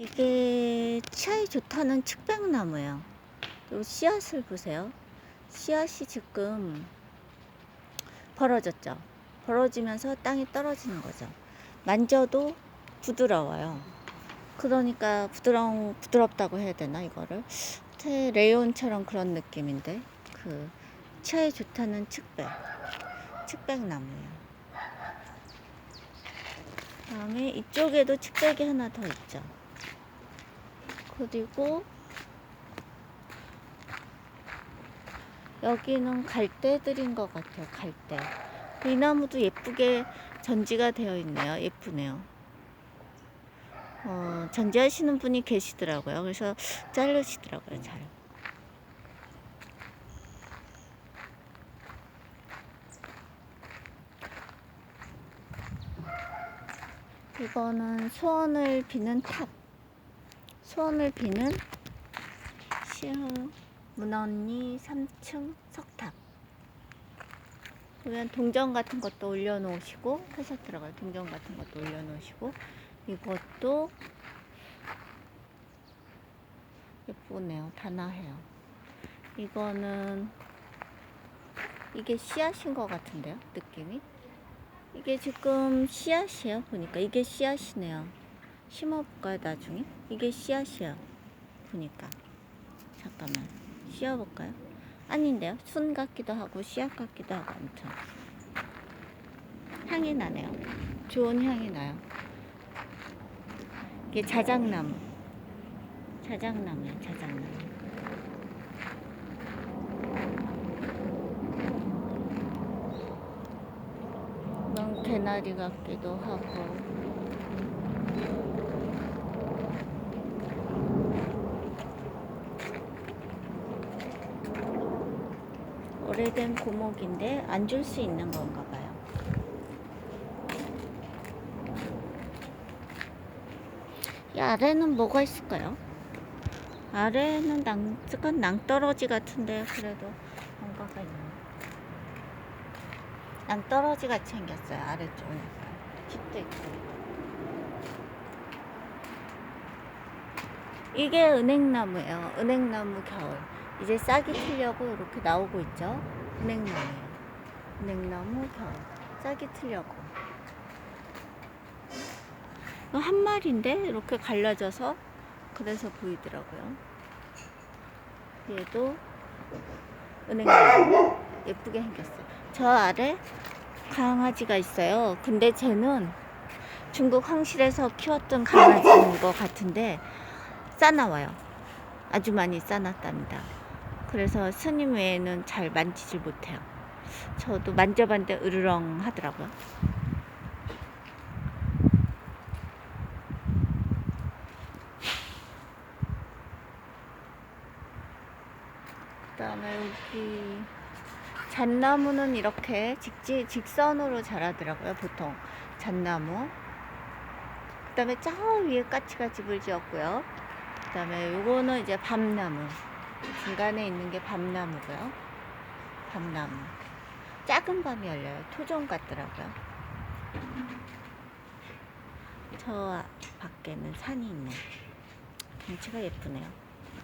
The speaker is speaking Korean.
이게 치아에 좋다는 측백나무예요. 요 씨앗을 보세요. 씨앗이 지금 벌어졌죠. 벌어지면서 땅에 떨어지는 거죠. 만져도 부드러워요. 그러니까 부드러운 부드럽다고 해야 되나 이거를 테 레온처럼 그런 느낌인데 그 치아에 좋다는 측백 측백나무예요. 다음에 이쪽에도 측백이 하나 더 있죠. 그리고 여기는 갈대들인 것 같아요. 갈대. 이 나무도 예쁘게 전지가 되어 있네요. 예쁘네요. 어, 전지하시는 분이 계시더라고요. 그래서 자르시더라고요. 잘. 이거는 소원을 비는 탑. 소원을 비는 시흥 문언니 3층 석탑. 보면 동전 같은 것도 올려놓으시고 하셨더라고요. 동전 같은 것도 올려놓으시고 이것도 예쁘네요. 단아해요. 이거는 이게 씨앗인 것 같은데요. 느낌이. 이게 지금 씨앗이에요. 보니까 이게 씨앗이네요. 심어볼까요, 나중에? 이게 씨앗이에요. 보니까. 잠깐만. 씌워볼까요? 아닌데요. 순 같기도 하고, 씨앗 같기도 하고, 아무튼. 향이 나네요. 좋은 향이 나요. 이게 자작나무. 자작나무예요, 자작나무. 개나리 같기도 하고. 오래된 고목인데 안 줄 수 있는 건가 봐요. 이 아래는 뭐가 있을까요? 아래는 낭, 약간 낭떠러지 같은데 그래도 뭔가가 있네. 낭떠러지 같이 생겼어요. 아래쪽에 약간. 집도 있고. 이게 은행나무예요. 은행나무 겨울. 이제 싹이 트려고 이렇게 나오고 있죠. 은행나무예요. 은행나무 겨울. 싹이 트려고. 이거 한 마리인데 이렇게 갈라져서 그래서 보이더라고요. 얘도 은행나무 예쁘게 생겼어요. 저 아래 강아지가 있어요. 근데 쟤는 중국 황실에서 키웠던 강아지인 것 같은데 싸나와요. 아주 많이 싸놨답니다. 그래서 스님 외에는 잘 만지질 못해요. 저도 만져봤는데 으르렁 하더라고요. 그다음에 여기 잣나무는 이렇게 직지, 직선으로 자라더라고요. 보통 잣나무. 그다음에 저 위에 까치가 집을 지었고요. 그다음에 요거는 이제 밤나무. 중간에 있는 게 밤나무고요. 밤나무. 작은 밤이 열려요. 토종 같더라고요. 저 밖에는 산이 있네. 경치가 예쁘네요.